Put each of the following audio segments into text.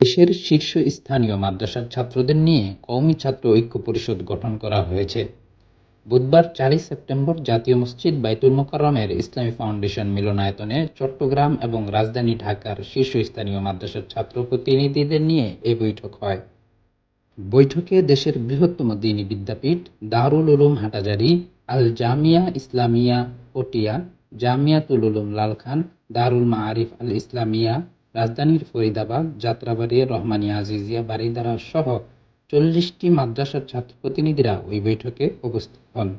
দেশের শীর্ষস্থানীয় মাদ্রাসার ছাত্রদের নিয়ে কওমি ছাত্র ঐক্য পরিষদ গঠন করা হয়েছে। বুধবার চারই সেপ্টেম্বর জাতীয় মসজিদ বাইতুল মোকাররমের ইসলামী ফাউন্ডেশন মিলনায়তনে চট্টগ্রাম এবং রাজধানী ঢাকার শীর্ষস্থানীয় মাদ্রাসার ছাত্র প্রতিনিধিদের নিয়ে এ বৈঠক হয়। বৈঠকে দেশের বৃহত্তম দিনী বিদ্যাপীঠ, দারুল উলুম হাটাজারি, আল জামিয়া ইসলামিয়া পটিয়া, জামিয়াতুল উলুম লালখান, দারুল মাআরিফ আল ইসলামিয়া রাজধানীর ফরিদাবাদ, যাত্রাবাড়ি রহমানিয়া আজিজিয়া, বারিধারা সহ চল্লিশটি মাদ্রাসার ছাত্র প্রতিনিধিরা ওই বৈঠকে উপস্থিত হন।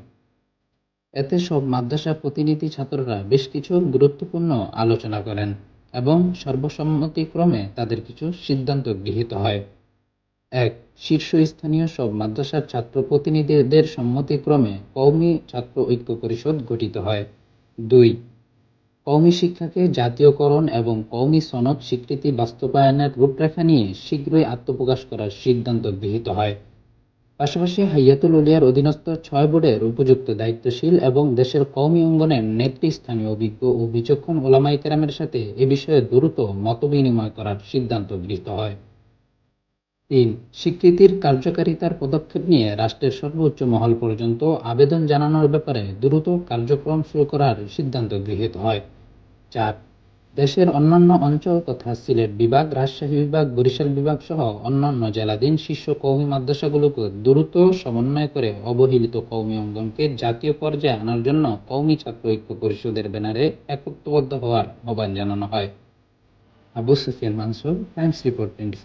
এতে সব মাদ্রাসা প্রতিনিধি ছাত্ররা বেশ কিছু গুরুত্বপূর্ণ আলোচনা করেন এবং সর্বসম্মতিক্রমে তাদের কিছু সিদ্ধান্ত গৃহীত হয়। এক, শীর্ষস্থানীয় সব মাদ্রাসার ছাত্র প্রতিনিধিদের সম্মতিক্রমে কওমি ছাত্র ঐক্য পরিষদ গঠিত হয়। দুই কওমি শিক্ষাকে জাতীয়করণ এবং কওমি সনদ স্বীকৃতি বাস্তবায়নের রূপরেখা নিয়ে শীঘ্রই আত্মপ্রকাশ করার সিদ্ধান্ত গৃহীত হয়। পাশাপাশি হাইয়াতুল উলিয়ার অধীনস্থ ছয় বোর্ডের উপযুক্ত দায়িত্বশীল এবং দেশের কওমি অঙ্গনের নেতৃস্থানীয় অভিজ্ঞ ও বিচক্ষণ ওলামাই কেরামের সাথে এ বিষয়ে দ্রুত মতবিনিময় করার সিদ্ধান্ত গৃহীত হয়। তিন, স্বীকৃতির কার্যকারিতার পদক্ষেপ নিয়ে রাষ্ট্রের সর্বোচ্চ মহল পর্যন্ত আবেদন জানানোর ব্যাপারে দ্রুত কার্যক্রম শুরু করার সিদ্ধান্ত গৃহীত হয়। চার, দেশের অন্যান্য অঞ্চল তথা সিলেট বিভাগ, রাজশাহী বিভাগ, বরিশাল বিভাগ সহ অন্যান্য জেলাধীন শীর্ষ কৌমি মাদ্রাসাগুলোকে দ্রুত সমন্বয় করে অবহেলিত কৌমি অঙ্গনকে জাতীয় পর্যায়ে আনার জন্য কওমি ছাত্র ঐক্য পরিষদের ব্যানারে একত্রবদ্ধ হওয়ার আহ্বান জানানো হয়। Abu Sufiyan Mansur, Times report, twenty